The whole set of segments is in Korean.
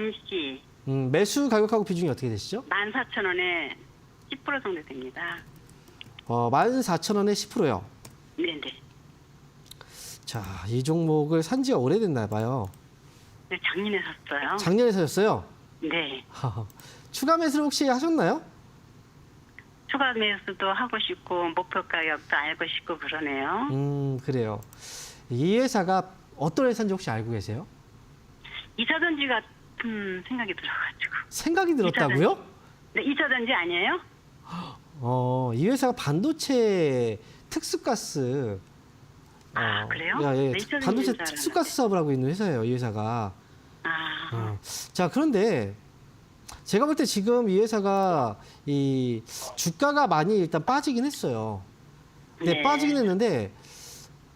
TMC 음, 매수 가격하고 비중이 어떻게 되시죠? 14,000원에 10% 정도 됩니다. 어, 14,000원에 10%요. 네네. 자, 이 종목을 산 지가 오래됐나 봐요. 네, 작년에 샀어요. 작년에 사셨어요? 네. 추가 매수를 혹시 하셨나요? 추가 매수도 하고 싶고 목표 가격도 알고 싶고 그러네요. 음, 그래요. 이 회사가 어떤 회사인지 혹시 알고 계세요? 이차전지 같은 생각이 들어가지고. 생각이 들었다고요? 네, 이차전지 아니에요? 어, 이 회사가 반도체 특수가스 아, 그래요? 야, 예, 네, 반도체. 특수가스 사업을 하고 있는 회사예요, 이 회사가. 아, 어. 자, 그런데 제가 볼 때 지금 이 회사가 이 주가가 많이 일단 빠지긴 했어요. 근데 네. 빠지긴 했는데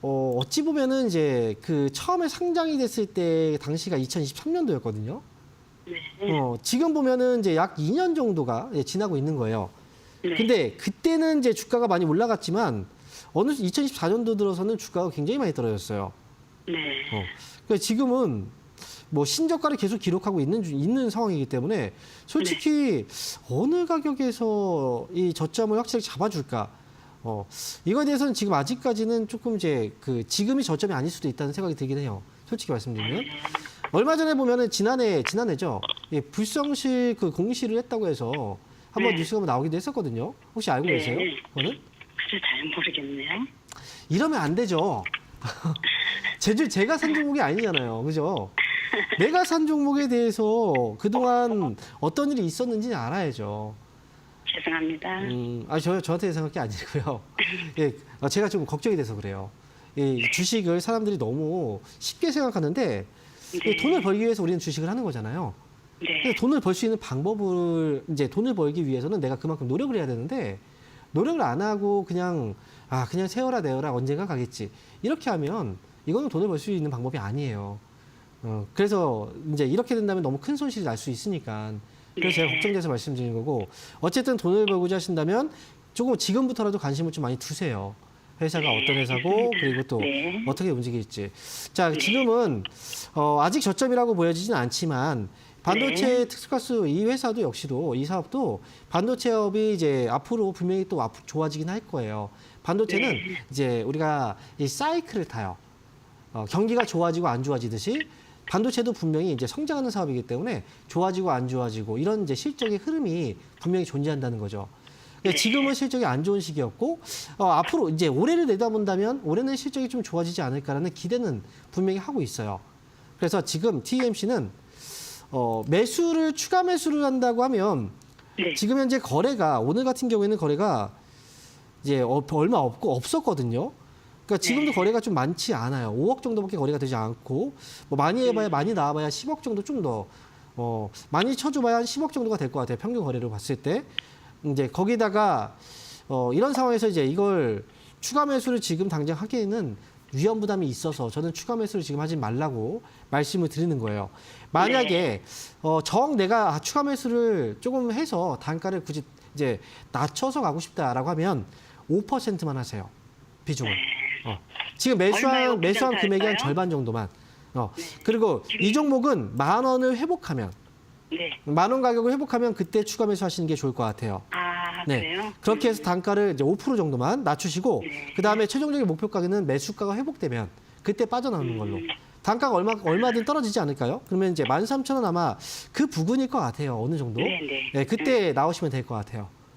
어, 어찌 보면은 이제 그 처음에 상장이 됐을 때 당시가 2023년도였거든요. 네. 어, 지금 보면은 이제 약 2년 정도가 예, 지나고 있는 거예요. 네. 근데 그때는 이제 주가가 많이 올라갔지만 어느 2024년도 들어서는 주가가 굉장히 많이 떨어졌어요. 네. 어. 그러니까 지금은 뭐 신저가를 계속 기록하고 있는 중- 있는 상황이기 때문에 솔직히 어느 가격에서 이 저점을 확실히 잡아줄까? 어 이거에 대해서는 지금 아직까지는 조금 이제 그 지금이 저점이 아닐 수도 있다는 생각이 들긴 해요. 솔직히 말씀드리면 얼마 전에 보면은 지난해 지난해죠. 예, 불성실 그 공시를 했다고 해서 한번 네. 뉴스가 한번 나오기도 했었거든요. 혹시 알고 네. 계세요? 그거는? 글쎄 잘 모르겠네요. 이러면 안 되죠. 제주 제가 산 종목이 아니잖아요. 그죠? 내가 산 종목에 대해서 그동안 어떤 일이 있었는지 알아야죠. 죄송합니다. 음, 아, 저, 저한테 생각이 아니고요. 예, 어, 제가 좀 걱정이 돼서 그래요. 이 주식을 사람들이 너무 쉽게 생각하는데 이 네. 돈을 벌기 위해서 우리는 주식을 하는 거잖아요. 네. 근데 돈을 벌 수 있는 방법을 이제 돈을 벌기 위해서는 내가 그만큼 노력을 해야 되는데 노력을 안 하고 그냥 아 그냥 세워라 내어라 언젠가 가겠지 이렇게 하면 이거는 돈을 벌 수 있는 방법이 아니에요. 어, 그래서 이제 이렇게 된다면 너무 큰 손실이 날 수 있으니까 그래서 제가 네. 걱정돼서 말씀드리는 거고 어쨌든 돈을 벌고자 하신다면 조금 지금부터라도 관심을 좀 많이 두세요. 회사가 네, 어떤 회사고 그리고 또 네. 어떻게 움직일지. 자, 지금은 어, 아직 저점이라고 보여지진 않지만 반도체 네. 특수가스 이 회사도 역시도 이 사업도 반도체 업이 이제 앞으로 분명히 또 앞- 좋아지긴 할 거예요. 반도체는 네. 이제 우리가 이 사이클을 타요. 어, 경기가 좋아지고 안 좋아지듯이 반도체도 분명히 이제 성장하는 사업이기 때문에 좋아지고 안 좋아지고 이런 이제 실적의 흐름이 분명히 존재한다는 거죠. 근데 지금은 실적이 안 좋은 시기였고 어, 앞으로 이제 올해를 내다본다면 올해는 실적이 좀 좋아지지 않을까라는 기대는 분명히 하고 있어요. 그래서 지금 TMC는 어, 매수를 추가 매수를 한다고 하면 네. 지금 현재 거래가 오늘 같은 경우에는 거래가 이제 어- 얼마 없고 없었거든요. 그러니까 지금도 네. 거래가 좀 많지 않아요. 5억 정도밖에 거래가 되지 않고 뭐 많이 해봐야 많이 나와봐야 10억 정도 좀 더 어, 많이 쳐줘봐야 한 10억 정도가 될 것 같아요. 평균 거래를 봤을 때 이제 거기다가 어, 이런 상황에서 이제 이걸 추가 매수를 지금 당장 하기에는 위험 부담이 있어서 저는 추가 매수를 지금 하지 말라고 말씀을 드리는 거예요. 만약에 어, 정 내가 아, 추가 매수를 조금 해서 단가를 굳이 이제 낮춰서 가고 싶다라고 하면 5%만 하세요. 비중을. 어. 지금? 매수한 매수한 금액의 한? 절반 정도만. 어. 그리고 이 종목은 만 원을 회복하면 네. 만 원 가격을 회복하면 그때 추가 매수하시는 게 좋을 것 같아요. 아, 네. 그래요? 그렇게 해서 단가를 이제 5% 정도만 낮추시고 네. 그 다음에 최종적인 목표 가격은 매수가가 회복되면 그때 빠져나오는 걸로. 음. 단가가 얼마 얼마든 떨어지지 않을까요? 그러면 이제 13,000원 아마 그 부근일 것 같아요. 어느 정도. 네, 네. 네, 그때 나오시면 될 것 같아요.